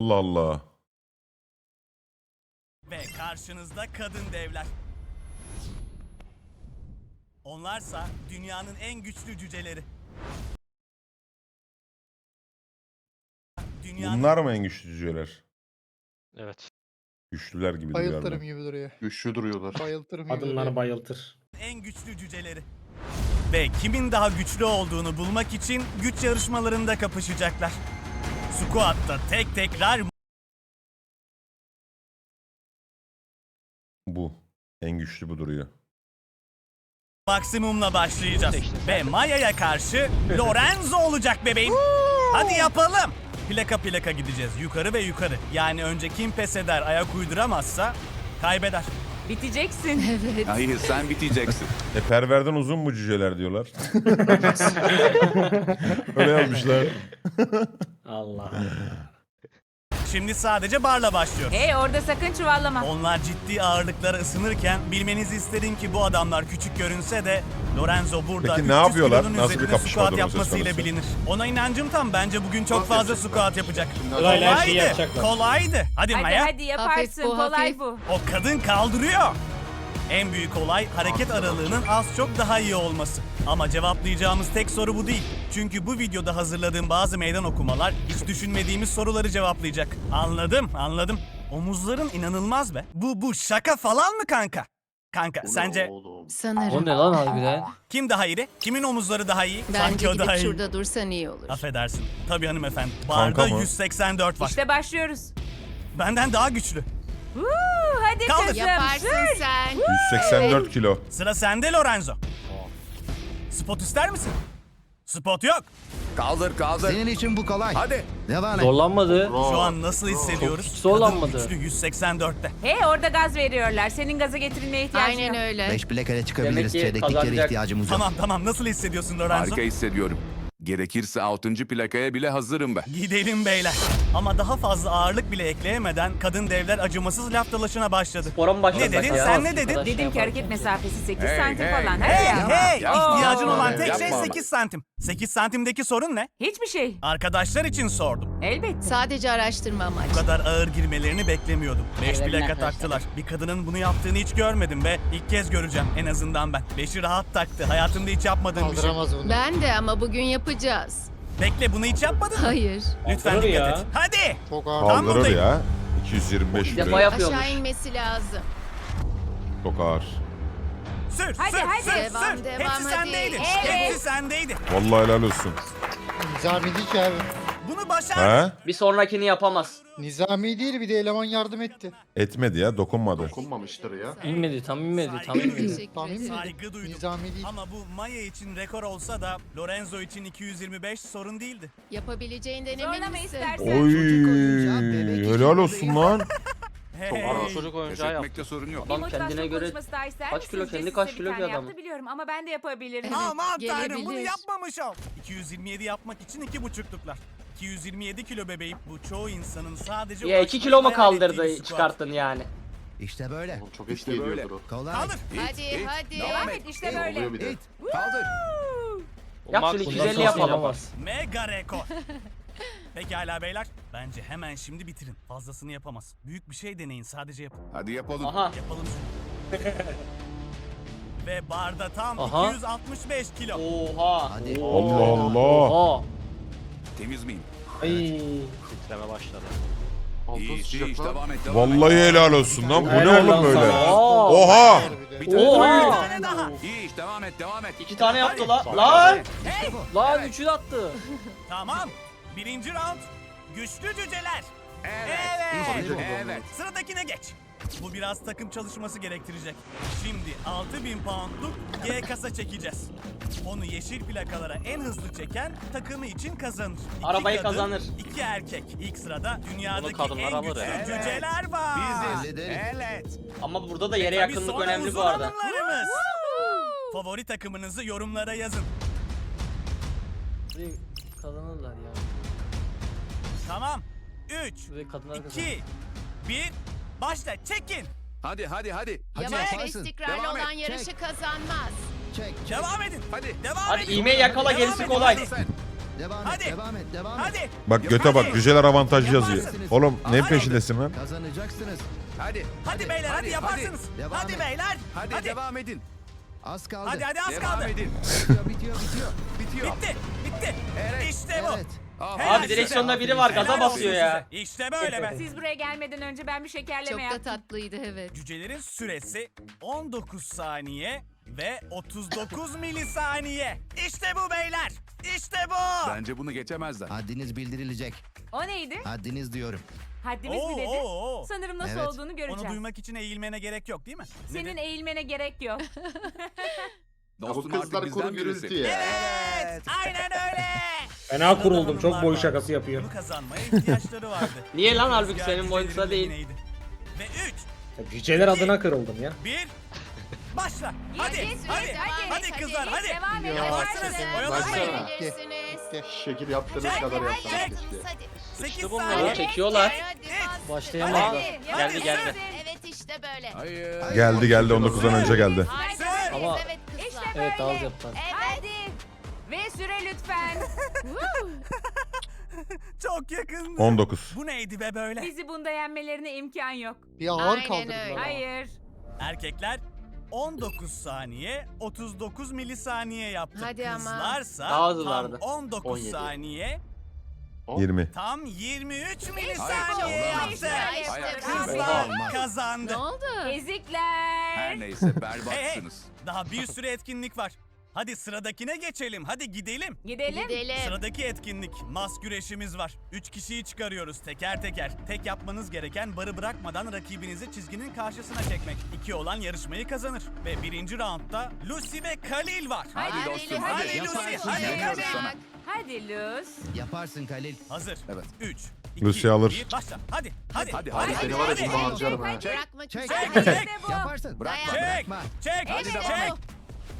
Allah Allah. Ve karşınızda kadın devler. Onlarsa dünyanın en güçlü cüceleri. Dünyanın Bunlar mı en güçlü cüceler? Evet. Güçlüler gibi Bayıltırım duruyorlar. gibi duruyor. Güçlü duruyorlar. Bayıltırım gibi Adımlar duruyor. bayıltır. en güçlü cüceleri. Ve kimin daha güçlü olduğunu bulmak için güç yarışmalarında kapışacaklar. Squat'ta tek tekrar Bu. En güçlü bu duruyor. maksimumla başlayacağız. Ve Maya'ya karşı Lorenzo olacak bebeğim. Hadi yapalım. Plaka plaka gideceğiz. Yukarı ve yukarı. Yani önce kim pes eder ayak uyduramazsa kaybeder. Biteceksin. Evet. Hayır sen biteceksin. E perverden uzun bu cüceler diyorlar. Öyle yazmışlar. Allah. Şimdi sadece barla başlıyoruz. Hey orada sakın çuvallama. Onlar ciddi ağırlıklara ısınırken bilmenizi isterim ki bu adamlar küçük görünse de Lorenzo burada Peki ne 300 yapıyorlar? kilonun Nasıl bir üzerinde kapışma squat durumu söz yapmasıyla konusu? bilinir. Ona inancım tam. Bence bugün çok fazla squat yapacak. Sırayla her şeyi Kolaydı. yapacaklar. Kolaydı. Hadi, Hadi Maya. hadi yaparsın. bu, Kolay hafif. bu. O kadın kaldırıyor. En büyük olay hareket aralığının az çok daha iyi olması. Ama cevaplayacağımız tek soru bu değil. Çünkü bu videoda hazırladığım bazı meydan okumalar hiç düşünmediğimiz soruları cevaplayacak. Anladım, anladım. Omuzların inanılmaz be. Bu bu şaka falan mı kanka? Kanka sence Sanırım. O ne lan harbiden? kim daha iyi? Kimin omuzları daha iyi? Bence Sanki o gidip daha iyi. şurada dursan iyi olur. Affedersin. Tabii hanımefendi. Kanka Barda mı? 184 var. İşte başlıyoruz. Benden daha güçlü. Woo, hadi Kaldır. kızım. Yaparsın sen. 184 kilo. Sıra sende Lorenzo. Spot ister misin? Spot yok. Kaldır kaldır. Senin için bu kolay. Hadi. Devam et. Zorlanmadı. Şu an nasıl hissediyoruz? Çok hiç zorlanmadı. Kadın güçlü 184'te. Hey orada gaz veriyorlar. Senin gaza getirilmeye ihtiyacın Aynen yok. öyle. Beş plakaya çıkabiliriz. Demek ki Çeyrekliklere kazanacak. ihtiyacımız yok. Tamam tamam nasıl hissediyorsun Lorenzo? Harika hissediyorum. Gerekirse 6. plakaya bile hazırım ben. Gidelim beyler. Ama daha fazla ağırlık bile ekleyemeden kadın devler acımasız laf dalaşına başladı. Spora mı başlasak Ne dedin? ya? Sen ne dedin? Arkadaş Dedim ki hareket mesafesi 8 Hey, santim hey, falan. Hey Hadi ya. hey! Yapma. İhtiyacın Aa. olan tek şey Yapma ama. 8 santim. 8 santimdeki sorun ne? Hiçbir şey. Arkadaşlar için sordum. Elbette. Sadece araştırma Bu amaçlı. kadar ağır girmelerini beklemiyordum. 5 Evet, plaka arkadaşlar. taktılar. Bir kadının bunu yaptığını hiç görmedim ve ilk kez göreceğim en azından ben. 5'i rahat taktı. Hayatımda hiç yapmadığım bir şey. Kaldıramaz bunu. Ben de ama bugün yapacağız. Bekle bunu hiç yapmadın mı? Hayır. Lütfen Kaldırır dikkat ya. et. Hadi! Çok Tam Kaldırır buradayım. ya. 225 Bir defa kilo. yapıyormuş. Aşağı inmesi lazım. Çok ağır. Sür, Hadi, sür, hadi. sür, Devam, sür. devam, Hepsi hadi. sendeydi. Evet. Hepsi sendeydi. Vallahi helal olsun. Değil ki abi. Bunu başardın. He? Bir sonrakini yapamaz. Nizami değil bir de eleman yardım etti. Etmedi ya, dokunmadı. Dokunmamıştır ya. İnmedi tam inmedi tam inmedi. Teşekkür Tahmin ederim. Saygı duydum. Nizami değil. Ama bu Maya için rekor olsa da Lorenzo için 225 sorun değildi. Yapabileceğinden emin Zorlama misin? istersen. Oy, oyuncağı, bebek için helal olsun lan. Hey. Çocuk oyuncağı yaptı. etmekte sorun yok. Bir Adam motivasyon kendine göre konuşması daha ister kaç kilo, kendi kaç bir kilo tane bir adam. yaptı biliyorum ama ben de yapabilirim. Aman tanrım bunu gelebilir. yapmamış ol. 227 yapmak için iki buçukluklar. 227 kilo bebeğim bu çoğu insanın sadece Ya 2 uğraşmayı kilo mu kaldırdı bir çıkarttın yani? İşte böyle. Çok işte böyle. Kolay. Kaldır. Hadi hadi. Devam et işte böyle. İt. Kaldır. Yap şunu Bundan 250 sonrası yapalım. yapamaz. Mega rekor. Pekala beyler. Bence hemen şimdi bitirin. Fazlasını yapamaz. Büyük bir şey deneyin sadece yapın. Hadi yapalım. Aha. Yapalım şunu. Ve barda tam Aha. 265 kilo. Oha. Hadi. Allah Allah. Oha. Temiz miyim? Ay. Titreme başladı. İyi iş, iyi iş. Devam et. Devam et. Vallahi helal olsun lan. Bu ne Helal oğlum lan böyle? sana. Oha! Bir tane Oha. daha. Bir tane daha. İyi iş. Devam et. Devam et. İki tane yaptı la. Lan. Hey. Lan üçü de attı. Tamam. Birinci round. Güçlü cüceler. Evet. Evet. Evet. Evet. Sıradakine geç. Bu biraz takım çalışması gerektirecek. Şimdi 6000 poundluk G kasa çekeceğiz. Onu yeşil plakalara en hızlı çeken takımı için kazanır. İki Arabayı kadın, kazanır. İki erkek. İlk sırada dünyadaki kadınlar en alır güçlü ya. cüceler var. Biziz. Evet. Ama burada da yere Tabii yakınlık sonra önemli uzun bu arada. alımlarımız. Favori takımınızı yorumlara yazın. Kazanırlar ya. Tamam. 3, Ve kadınlar kazanır. 2, 1, başla. Çekin. Hadi hadi hadi. Hadi. Yavaş ve yaparsın. istikrarlı Devam et. olan yarışı kazanmaz. Çek. Devam edin. Hadi. Devam Hadi edin. iğmeyi yakala Devam gerisi edin, kolay. hadi. Sen. Devam Hadi. et, devam et, devam et. Hadi. Bak göte bak cüceler avantaj yazıyor. Oğlum ne Hadi. peşindesin lan? Kazanacaksınız. Hadi. Hadi beyler hadi, yaparsınız. Devam Hadi, et. beyler. Hadi, Hadi. devam edin. Az kaldı. Hadi hadi az devam kaldı. edin. Bitiyor, bitiyor, bitiyor. Bitiyor. Bitti. Bitti. Evet. İşte bu. Evet. Helal Abi direksiyonda biri var Helal gaza olsun basıyor ya. size. İşte böyle be. Siz buraya gelmeden önce ben bir şekerleme Çok da yaptım. tatlıydı evet. Cücelerin süresi 19 saniye ve 39 milisaniye. İşte bu beyler. İşte bu. Bence bunu geçemezler. Haddiniz bildirilecek. O neydi? Haddiniz diyorum. Haddimiz Oo, mi dedi? oo, oo. Sanırım nasıl Evet. olduğunu Onu göreceğiz. duymak için eğilmene gerek yok değil mi? Senin eğilmene gerek yok. Dostum bu kızlar artık bizden kuru birisi. gürültü ya. Evet. Aynen öyle. Fena kuruldum. Çok boy şakası yapıyor. Bunu kazanmaya ihtiyaçları vardı. Niye lan halbuki senin boyun kısa değil. Ve 3, Cüceler adına kırıldım ya. 1, başla. Hadi, hadi, hadi, kızlar, hadi. Devam. Yaparsınız, yaparsın. oyalanmayın. Yapabilirsiniz. Şekil yaptığınız Çek, kadar yapsam çek. keşke. Hadi. 8 bunlar. saniye. Çekiyorlar. Hadi. Başlayamadı. Hadi, Geldi geldi. Evet işte böyle. Hayır. Geldi geldi 19'dan önce geldi. Ama- evet İşte Evet böyle. az yaptılar. Hadi. Ve süre lütfen. Çok yakın. 19. Bu neydi be böyle? Bizi bunda yenmelerine imkan yok. Bir ağır Aynen kaldırdılar. öyle. ama. Hayır. Erkekler 19 saniye 39 milisaniye yaptı. Hadi ama. Kızlarsa tam 19 17. saniye 20. tam 23 Hayır, milisaniye olmaz. yaptı. İşte. Kızlar kazandı. Ne oldu? Ezikler. Her neyse berbatsınız. daha bir sürü etkinlik var. Hadi sıradakine geçelim. Hadi gidelim. Gidelim. Gidelim. Sıradaki etkinlik mas güreşimiz var. 3 kişiyi çıkarıyoruz teker teker. Tek yapmanız gereken barı bırakmadan rakibinizi çizginin karşısına çekmek. İki olan yarışmayı kazanır. Ve birinci roundda Lucy ve Kalil var. Hadi Hadi, dostum hadi, hadi. hadi Lucy, Yaparsın, hadi. güveniyoruz Hadi. Hadi Luz. Yaparsın Kalil. Hazır. Evet. 3, 2, Lucy alır. 1, başla. Hadi, hadi. Hadi, Hadi hadi. seni var ya hadi, bunu hadi. harcarım ha. Çek. Bırakma Çek. kimse. Çek, çek, Yaparsın. Bırakma. çek, Bırakma. çek, Hadi çek. devam. Hadi Lucy.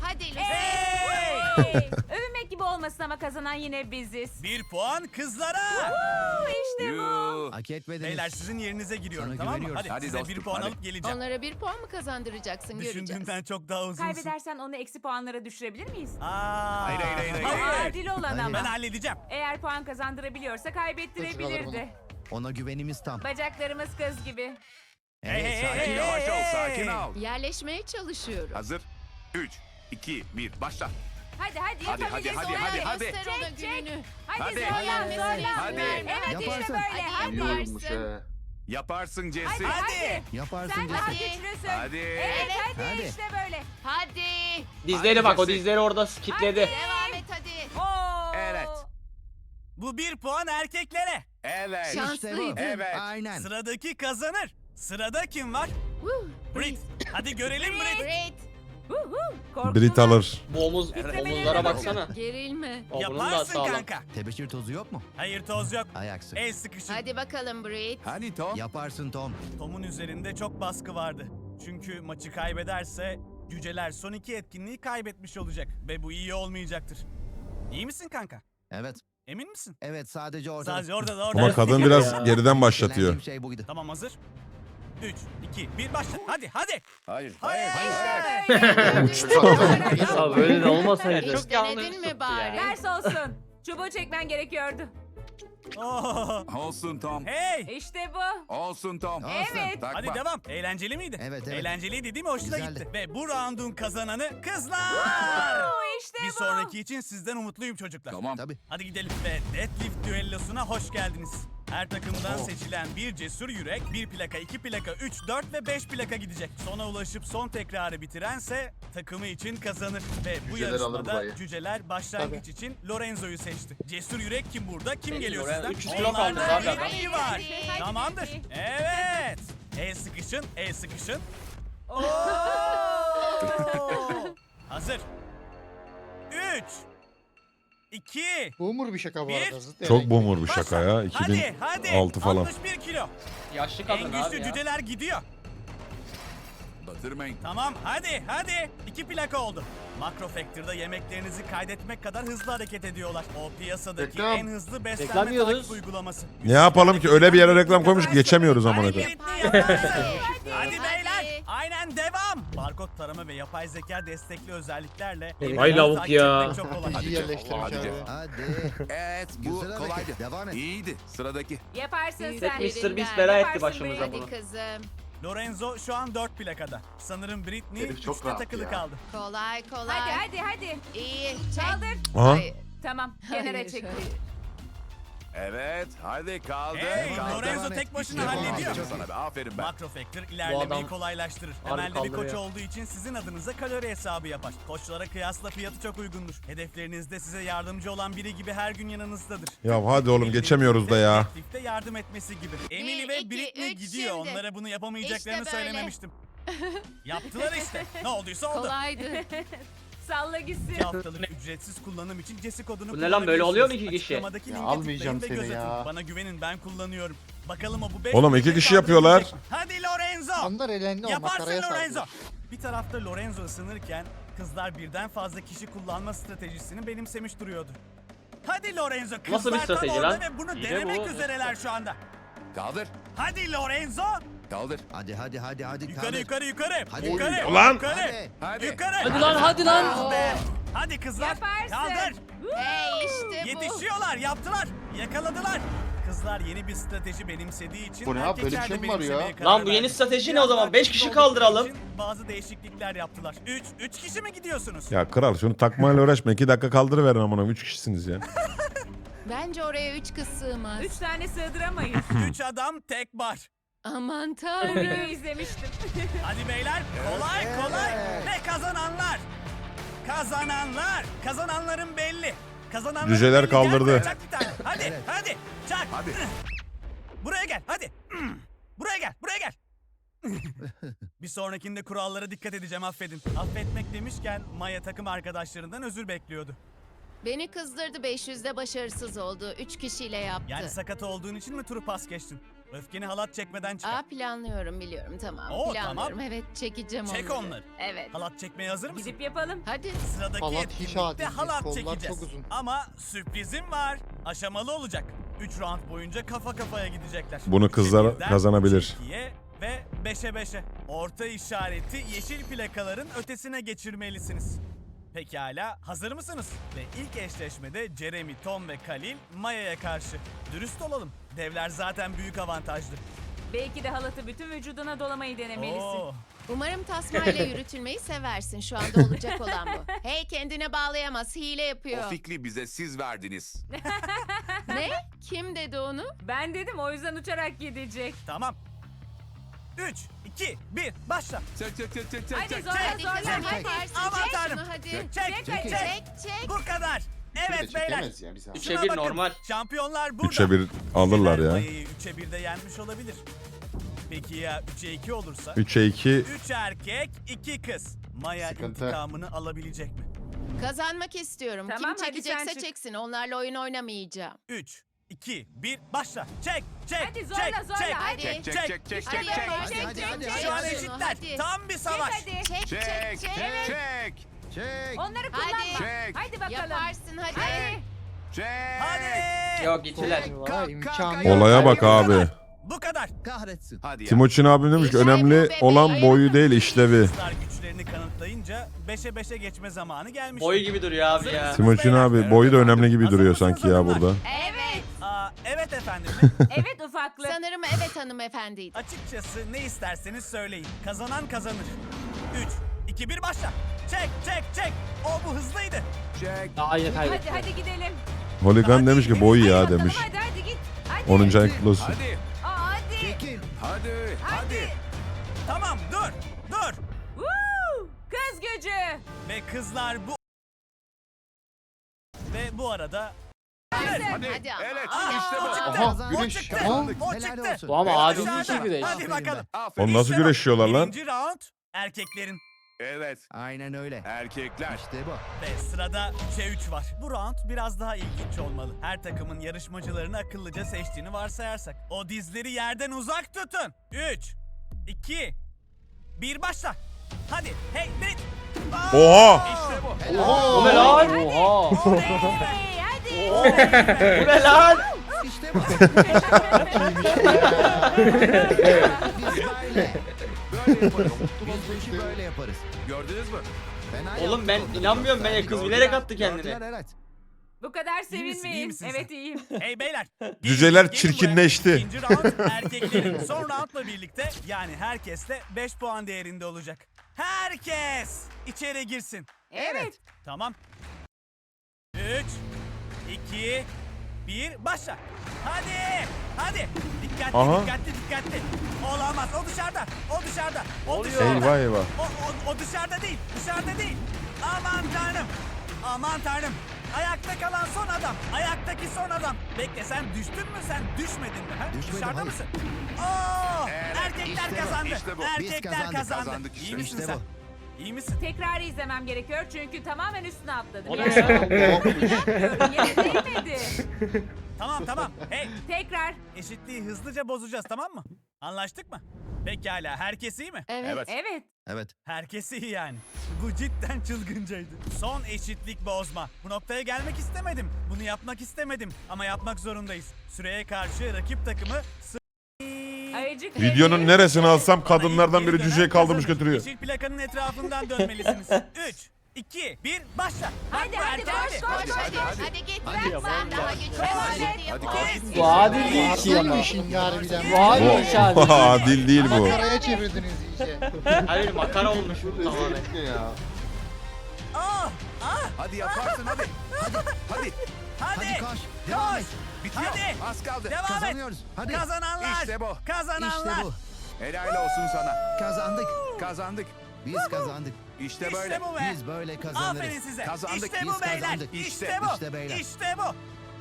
Hey! Hey, Övünmek gibi olmasın ama kazanan yine biziz. Bir puan kızlara. İşte bu. Hak etmediniz. Beyler sizin yerinize giriyorum Sana tamam mı? güveniyoruz. Hadi, Hadi size dostum, bir puan hadi. alıp geleceğim. Onlara bir puan mı kazandıracaksın göreceğiz. Düşündüğümden çok daha uzunsun. Kaybedersen onu eksi puanlara düşürebilir miyiz? Aa, Hayır, hayır, hayır, hayır. hayır. Adil olan Hayır. ama. Ben halledeceğim. Eğer puan kazandırabiliyorsa kaybettirebilirdi. Ona güvenimiz tam. Bacaklarımız kız gibi. Hey, hey, hey, sakin hey, ol. Yavaş ol hey. sakin ol. Yerleşmeye çalışıyorum. Hazır. 3, 2, 1 başla. Hadi hadi Hadi, yapabilirsin. hadi, hadi, hadi. Göster ona Çek, çek. gününü. Hadi, Hadi. zorlan Hadi. zorlan. Hadi. Evet işte Yaparsın. böyle. Hadi. Hadi. İyi olmuş he. Yaparsın Jesse. Hadi. Hadi. Yaparsın Sen daha Jesse. güçlüsün. Hadi. Evet hadi, Hadi. işte böyle. Hadi. Dizleri bak o dizleri orada kitledi. Devam et hadi. Oo. Evet. Bu bir puan erkeklere. Evet. İşte bu. Şanslıydı. Evet. Aynen. Sıradaki kazanır. Sırada kim var? Woo. Brit. Hadi görelim Brit. Great. Brit alır. Bu omuz, omuzlara baksana. Gerilme. O bunun da Yaparsın sağlam. kanka. Tebeşir tozu yok mu? Hayır toz yok. Ayaksın. El sıkışın. Hadi bakalım Brit. Hani Tom? Yaparsın Tom. Tom'un üzerinde çok baskı vardı. Çünkü maçı kaybederse cüceler son iki etkinliği kaybetmiş olacak. Ve bu iyi olmayacaktır. İyi misin kanka? Evet. Emin misin? Evet sadece orada. Sadece orada da orada. Ama kadın biraz geriden başlatıyor. Şey buydu. Tamam hazır. 3, 2, 1 başla. Hadi hadi. Hayır. Hayır. Ya böyle de olmasaydı. Hiç yanlış denedin mi tuttu bari? ya. Ders olsun. Çubuğu çekmen gerekiyordu. Oo. Olsun Tom. Hey. İşte bu. Olsun Tom. Olsun. Evet. Takma. Hadi devam. Eğlenceli miydi? Evet, evet. Eğlenceliydi değil mi? Hoşuna Güzeldi. gitti. Ve bu roundun kazananı kızlar. Oo, işte Bir bu. sonraki için sizden umutluyum çocuklar. Tamam. Tabii. Hadi gidelim ve Deadlift düellosuna hoş geldiniz. Her takımdan seçilen bir cesur yürek, bir plaka, iki plaka, üç, dört ve beş plaka gidecek. Sona ulaşıp son tekrarı bitirense takımı için kazanır. Ve bu Cüceler yarışmada cüceler başlangıç için Lorenzo'yu seçti. Cesur yürek kim burada? Kim Belli, geliyor sizden? 300 kilo kaldı adam. iyi var. Tamamdır. Evet. El sıkışın, el sıkışın. Oo. Hazır. Üç. İki. Boomer bir şaka bu Bir. arada. Zıt Çok boomer bir Başla. şaka ya. Hadi, hadi. 2006 falan. 61 kilo. Yaşlı En kadın abi güçlü ya. cüceler gidiyor. Batırmayın. Tamam hadi hadi. İki plaka oldu. Makro Factor'da yemeklerinizi kaydetmek kadar hızlı hareket ediyorlar. O piyasadaki Reklam. en hızlı beslenme Reklam yiyoruz. takip uygulaması. Ne yapalım ki öyle bir yere reklam koymuş ki geçemiyoruz amına koyayım. Hadi. Hadi beyler. Aynen devam. Barkod tarama ve yapay zeka destekli özelliklerle Vay lavuk takip ya. etmek çok kolay. Hadi Cem, hadi. Hadi. Evet bu Güzel hareket. kolaydı. Devam et. İyiydi. Sıradaki. Yaparsın sen. Mr. Beast bela etti Yaparsın başımıza bunu. Hadi kızım. Lorenzo şu an 4 plakada. Sanırım Britney Herif çok 3'te rahat takılı ya. kaldı. Kolay kolay. Hadi hadi hadi. İyi. Çek. Kaldır. Aha. Tamam kenara Hayır, çek. Evet hadi kaldı. Hey, kaldı. Lorenzo tek başına hallediyor. Aferin sana be aferin ben. Macro Factor ilerlemeyi adam kolaylaştırır. harbi Temelde bir koç kaldırıyor. olduğu için sizin adınıza kalori hesabı yapar. Koçlara kıyasla fiyatı çok uygundur. Hedeflerinizde size yardımcı olan biri gibi her gün yanınızdadır. Ya hadi oğlum geçemiyoruz da ya. Teklifte yardım etmesi gibi. Emily ve iki, Britney üç, gidiyor. şimdi. Onlara bunu yapamayacaklarını İşte böyle. söylememiştim. Yaptılar işte. Ne olduysa oldu. Kolaydı. Salla gitsin. 2 haftalık ücretsiz kullanım için Jesse kodunu Bu ne lan, böyle oluyor mu iki kişi? Açıklamadaki Ya linke almayacağım tıklayın ve seni göz atın. ya. Bana güvenin ben kullanıyorum. Bakalım o bu 5 Oğlum iki kişi yapıyorlar. Hadi Lorenzo. Onlar elendi o Yaparsın makaraya Lorenzo. saldırır. Bir tarafta Lorenzo ısınırken kızlar birden fazla kişi kullanma stratejisini benimsemiş duruyordu. Hadi Lorenzo kızlar Nasıl bir tam strateji orada lan? ve bunu İyi de denemek bu. üzereler şu anda. Kaldır. Hadi Lorenzo. Kaldır. Hadi hadi hadi hadi. Yukarı kaldır. yukarı yukarı. Hadi. Yukarı. Ulan. Yukarı. Hadi. Hadi. Yukarı. Hadi lan hadi lan. Be. Hadi kızlar. Yaparsın. Kaldır. hey işte bu. Yetişiyorlar, yaptılar, yakaladılar. Kızlar yeni bir strateji benimsediği için Bu ne abi, böyle bir erkekler şey de mi var ya? benimsemeye karar Lan bu yeni verdi. strateji ne Biraz o zaman? daha Beş kişi oldukları kaldıralım. için Bazı değişiklikler yaptılar. 3 3 kişi mi gidiyorsunuz? Ya kral şunu takmayla uğraşma. 2 dakika kaldırıverin amına. 3 kişisiniz ya. Bence oraya üç kız sığmaz. Üç tane sığdıramayız. 3 adam tek bar. Aman tanrım. izlemiştim. Hadi beyler kolay kolay ve kazananlar. Kazananlar. Kazananların belli. Kazananların Cüceler kaldırdı. çak bir tane. Hadi hadi çak. Hadi. Buraya gel hadi. Buraya gel buraya gel. bir sonrakinde kurallara dikkat edeceğim affedin. Affetmek demişken Maya takım arkadaşlarından özür bekliyordu. Beni kızdırdı 500'de başarısız oldu. Üç kişiyle yaptı. Yani sakat olduğun için mi turu pas geçtin? Öfkeni halat çekmeden çıkar. Aa planlıyorum biliyorum tamam. Oo, planlıyorum tamam. evet çekeceğim Çek onları. onları. Evet. Halat çekmeye hazır mısın? Gidip yapalım. Hadi. Sıradaki Halat hiç etkinlikte değil, halat kollar çekeceğiz. çok uzun. Ama sürprizim var. Aşamalı olacak. 3 round boyunca kafa kafaya gidecekler. Bunu kızlar birden, kazanabilir. ikiye ve 5'e 5'e. Orta işareti yeşil plakaların ötesine geçirmelisiniz. Pekala, hazır mısınız? Ve ilk eşleşmede Jeremy, Tom ve Kalil Maya'ya karşı. Dürüst olalım. Devler zaten büyük avantajlı. Belki de halatı bütün vücuduna dolamayı denemelisin. Oo, Umarım tasmayla yürütülmeyi seversin. Şu anda olacak olan bu. Hey kendine bağlayamaz. Hile O yapıyor. fikri bize siz verdiniz. ne? Kim dedi onu? Ben dedim o yüzden uçarak gidecek. tamam. 3, 2, 1, başla. Çek çek çek çek çek. Hadi çek. zorla Hadi zorla kızım hadi. yaparsın. Aman Çek tanrım. şunu hadi. Çek, Çek, çek, çek. Çek çek. Bu kadar. Evet beyler. çekemez ya bir saniye. Üçe Şuna bir bakın. normal. Şampiyonlar burada. 3'e 1 alırlar ya. Maya'yı 3'e 1'de yenmiş olabilir. Peki ya 3'e 2 olursa? 3'e 2 3 erkek, 2 kız. Maya Sıkıntı. intikamını alabilecek mi? Kazanmak istiyorum. Tamam, Kim hadi sen çekecekse çık. çeksin. Onlarla oyun oynamayacağım. 3, 2, 1, başla. Çek, çek, Hadi zorla, çek, zorla, çek, hadi. Çek çek çek çek Hadi çek çek. Hadi, hadi, hadi, Çek Şu an şunu, eşitler. hadi. Tam bir Çek savaş. hadi. Çek çek Çek çek. çek Çek. Onları Hadi. kullanma. Çek. Hadi bakalım. Yaparsın hadi. Hadi. çek. Hadi. Yok gittiler. Vay, imkanı yok. olaya bak abi. Bu kadar. Kahretsin. Hadi ya. Timuçin abim demiş ki önemli olan boyu değil işlevi. Kızlar güçlerini kanıtlayınca 5'e 5'e geçme zamanı gelmiş. Boyu gibi duruyor abi ya. Timuçin abi boyu da önemli gibi duruyor sanki ya burada. Evet. Aa, evet efendim. Evet ufaklık. Sanırım evet hanımefendiydi. Açıkçası ne isterseniz söyleyin. Kazanan kazanır. 3, 2, 1 başla. Çek, çek, çek. O bu hızlıydı. Çek. Aynı kaybetti. Hadi hadi gidelim. Holigan demiş ki boyu ya demiş. Hadi hadi git. Hadi. 10. ay kutlu olsun. Hadi. Aa, hadi. Çekil. Hadi. Hadi. Tamam, dur, dur. Woo! Kız gücü. Ve kızlar bu... Ve bu arada... Hadi. Evet. Aa, işte bu. çıktı. Aha O güreş. çıktı. Aha. O çıktı. Bu ama adil olsun. bir güreş. Hadi bakalım. Aferin. Oğlum nasıl güreşiyorlar lan? Birinci round erkeklerin. Evet. Aynen öyle. Erkekler. İşte bu. Ve sırada 3'e 3 var. Bu round biraz daha ilginç olmalı. Her takımın yarışmacılarını akıllıca seçtiğini varsayarsak. O dizleri yerden uzak tutun. 3, 2, 1 başla. Hadi hey Brit. Aa! Oha! İşte bu. Bu ne lan? Oha. Hadi. Bu ne lan? İşte bu. Biz böyle. yaparız. Biz bu işi böyle yaparız. Gördünüz mü? Fena Oğlum ben inanmıyorum ben kız bilerek attı kendini. Gördüler, evet. Bu kadar iyi sevinmeyin. misin sen? Evet iyiyim. Hey beyler. Cüceler gelin buraya. çirkinleşti. İkinci round erkeklerin. Son roundla birlikte yani herkesle 5 puan değerinde olacak. Herkes içeri girsin. Evet. Tamam. 3, 2, 1, başla. Hadi, hadi. Dikkatli, Aha. dikkatli, dikkatli. Olamaz, o dışarıda, o dışarıda, o dışarıda. Eyvah eyvah. O, o, o dışarıda değil, dışarıda değil. Aman tanrım, aman tanrım. Ayakta kalan son adam, ayaktaki son adam. Bekle sen düştün mü sen düşmedin mi? Ha? Düşmedim, Dışarıda hayır. mısın? Oo, Evet, erkekler işte bu, kazandı. işte bu. Biz Erkekler kazandık, kazandı. kazandık İyi işte. misin İşte sen? bu. İyi misin? Tekrar izlemem gerekiyor çünkü tamamen üstüne atladım. O ne Yani ya? yapmıyorum, yere değmedi. Tamam tamam. Hey Tekrar. eşitliği hızlıca bozacağız tamam mı? Anlaştık mı? Pekala herkes iyi mi? Evet. Evet. Evet. Evet. Herkes iyi yani. Bu cidden çılgıncaydı. Son eşitlik bozma. Bu noktaya gelmek istemedim. Bunu yapmak istemedim. Ama yapmak zorundayız. Süreye karşı rakip takımı Videonun neresini alsam kadınlardan biri cüceyi kaldırmış götürüyor. Yeşil plakanın etrafından dönmelisiniz. 3, 2, 1, başla. Hadi bu hadi koş koş Hadi hadi. hadi, hadi git. Hadi. Sen daha güçlü hadi. Bu adil değil ki ama. Değilmişin harbiden. Bu adil iş abi. Adil değil bu. Makaraya çevirdiniz iyice. Hayır makara olmuş bu tamamen. Ah, ah, Hadi yaparsın hadi. Hadi. Hadi. Hadi. Hadi koş. Devam et. Bitiyor. Hadi. Az kaldı. Devam et. Kazanıyoruz. Hadi. Kazananlar. İşte bu. Kazananlar. İşte bu. Helal olsun sana. Kazandık. Kazandık. Biz kazandık. İşte İşte böyle. bu be. Biz böyle kazanırız. Aferin size. Kazandık, İşte biz bu beyler. kazandık. İşte, İşte, bu. işte beyler. İşte bu.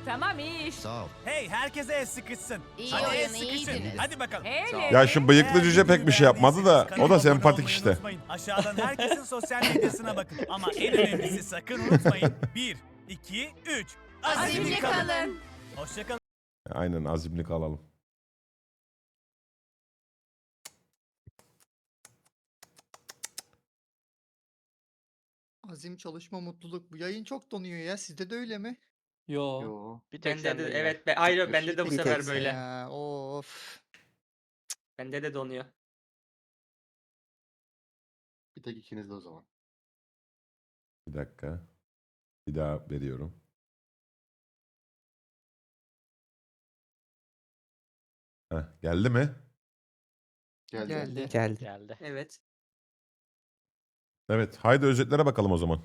Tamam iyi iş. Sağ ol. Hey herkese el sıkışsın. İyi Hadi oyun, iyiydiniz. Hadi bakalım. Evet. Ya şu bıyıklı cüce pek bir şey yapmadı da o da sempatik işte. Aşağıdan herkesin sosyal medyasına bakın. Ama en önemlisi sakın unutmayın. 1, 2, 3. Azimli kalın. Hoşçakalın. Aynen azimlik alalım. Azim çalışma mutluluk. Bu yayın çok donuyor ya. Sizde de öyle mi? Yo. Bir tek Bende de yine. evet be, ayrı bende de bu sefer böyle. Ya, of. Bende de donuyor. Bir tek ikiniz de o zaman. Bir dakika. Bir daha veriyorum. Heh, geldi mi? Geldi. Geldi. Geldi. Evet. Evet. Haydi özetlere bakalım o zaman.